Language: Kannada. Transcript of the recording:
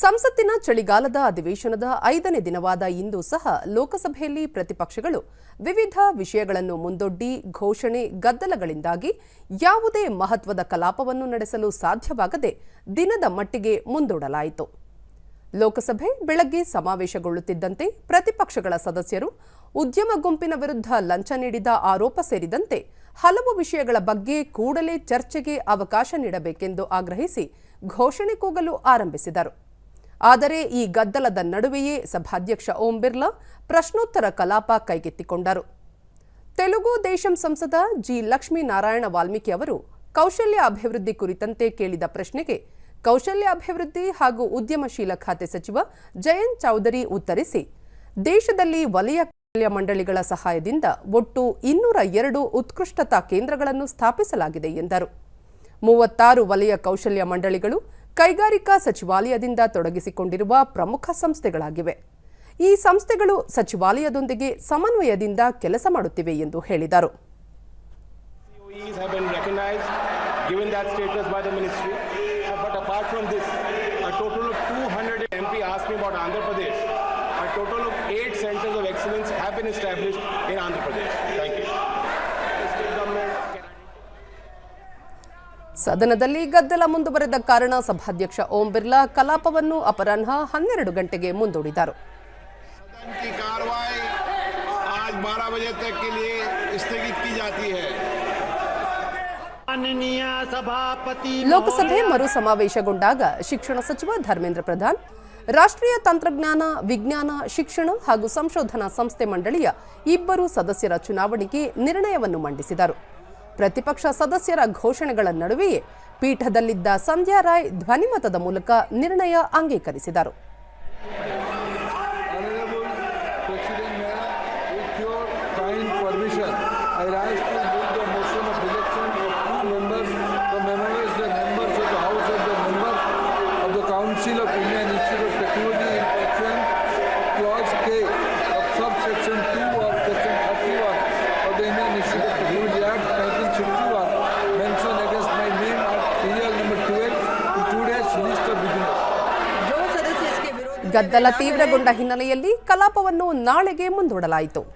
ಸಂಸತ್ತಿನ ಚಳಿಗಾಲದ ಅಧಿವೇಶನದ ಐದನೇ ದಿನವಾದ ಇಂದು ಸಹ ಲೋಕಸಭೆಯಲ್ಲಿ ಪ್ರತಿಪಕ್ಷಗಳು ವಿವಿಧ ವಿಷಯಗಳನ್ನು ಮುಂದೊಡ್ಡಿ ಘೋಷಣೆ ಗದ್ದಲಗಳಿಂದಾಗಿ ಯಾವುದೇ ಮಹತ್ವದ ಕಲಾಪವನ್ನು ನಡೆಸಲು ಸಾಧ್ಯವಾಗದೆ ದಿನದ ಮಟ್ಟಿಗೆ ಮುಂದೂಡಲಾಯಿತು. ಲೋಕಸಭೆ ಬೆಳಗ್ಗೆ ಸಮಾವೇಶಗೊಳ್ಳುತ್ತಿದ್ದಂತೆ ಪ್ರತಿಪಕ್ಷಗಳ ಸದಸ್ಯರು ಉದ್ಯಮ ಗುಂಪಿನ ವಿರುದ್ಧ ಲಂಚ ನೀಡಿದ ಆರೋಪ ಸೇರಿದಂತೆ ಹಲವು ವಿಷಯಗಳ ಬಗ್ಗೆ ಕೂಡಲೇ ಚರ್ಚೆಗೆ ಅವಕಾಶ ನೀಡಬೇಕೆಂದು ಆಗ್ರಹಿಸಿ ಘೋಷಣೆ ಕೂಗಲು ಆರಂಭಿಸಿದರು. ಆದರೆ ಈ ಗದ್ದಲದ ನಡುವೆಯೇ ಸಭಾಧ್ಯಕ್ಷ ಓಂ ಬಿರ್ಲಾ ಪ್ರಶ್ನೋತ್ತರ ಕಲಾಪ ಕೈಗೆತ್ತಿಕೊಂಡರು. ತೆಲುಗು ದೇಶಂ ಸಂಸದ ಜಿ ಲಕ್ಷ್ಮೀನಾರಾಯಣ ವಾಲ್ಮೀಕಿ ಅವರು ಕೌಶಲ್ಯ ಅಭಿವೃದ್ಧಿ ಕುರಿತಂತೆ ಕೇಳಿದ ಪ್ರಶ್ನೆಗೆ ಕೌಶಲ್ಯ ಅಭಿವೃದ್ಧಿ ಹಾಗೂ ಉದ್ಯಮಶೀಲ ಖಾತೆ ಸಚಿವ ಜಯಂತ್ ಚೌಧರಿ ಉತ್ತರಿಸಿ, ದೇಶದಲ್ಲಿ ವಲಯ ಕೌಶಲ್ಯ ಮಂಡಳಿಗಳ ಸಹಾಯದಿಂದ ಒಟ್ಟು ಇನ್ನೂರ ಎರಡು ಉತ್ಕೃಷ್ಟತಾ ಕೇಂದ್ರಗಳನ್ನು ಸ್ಥಾಪಿಸಲಾಗಿದೆ ಎಂದರು. ಮೂವತ್ತಾರು ವಲಯ ಕೌಶಲ್ಯ ಮಂಡಳಿಗಳು ಕೈಗಾರಿಕಾ ಸಚಿವಾಲಯದಿಂದ ತೊಡಗಿಸಿಕೊಂಡಿರುವ ಪ್ರಮುಖ ಸಂಸ್ಥೆಗಳಾಗಿವೆ ಈ ಸಂಸ್ಥೆಗಳು ಸಚಿವಾಲಯದೊಂದಿಗೆ ಸಮನ್ವಯದಿಂದ ಕೆಲಸ ಮಾಡುತ್ತಿವೆ ಎಂದು ಹೇಳಿದರು. Uh, total of 200 MP asked me about Andhra Pradesh. A total of eight centers of excellence have been established in Andhra Pradesh. ಸದನದಲ್ಲಿ ಗದ್ದಲ ಮುಂದುವರೆದ ಕಾರಣ ಸಭಾಧ್ಯಕ್ಷ ಓಂ ಬಿರ್ಲಾ ಕಲಾಪವನ್ನು ಅಪರಾಹ್ನ ಹನ್ನೆರಡು ಗಂಟೆಗೆ ಮುಂದೂಡಿದರು. ಲೋಕಸಭೆ ಮರು ಸಮಾವೇಶಗೊಂಡಾಗ ಶಿಕ್ಷಣ ಸಚಿವ ಧರ್ಮೇಂದ್ರ ಪ್ರಧಾನ್ ರಾಷ್ಟ್ರೀಯ ತಂತ್ರಜ್ಞಾನ ವಿಜ್ಞಾನ ಶಿಕ್ಷಣ ಹಾಗೂ ಸಂಶೋಧನಾ ಸಂಸ್ಥೆ ಮಂಡಳಿಯ ಇಬ್ಬರು ಸದಸ್ಯರ ಚುನಾವಣೆಗೆ ನಿರ್ಣಯವನ್ನು ಮಂಡಿಸಿದರು. ಪ್ರತಿಪಕ್ಷ ಸದಸ್ಯರ ಘೋಷಣೆಗಳ ನಡುವೆಯೇ ಪೀಠದಲ್ಲಿದ್ದ ಸಂಧ್ಯಾ ರಾಯ್ ಧ್ವನಿಮತದ ಮೂಲಕ ನಿರ್ಣಯ ಅಂಗೀಕರಿಸಿದರು. ಕೌನ್ಸಿಲ್ ಆಫ್ Mehra, ಗದ್ದಲ ತೀವ್ರಗೊಂಡ ಹಿನ್ನೆಲೆಯಲ್ಲಿ ಕಲಾಪವನ್ನು ನಾಳೆಗೆ ಮುಂದೂಡಲಾಯಿತು.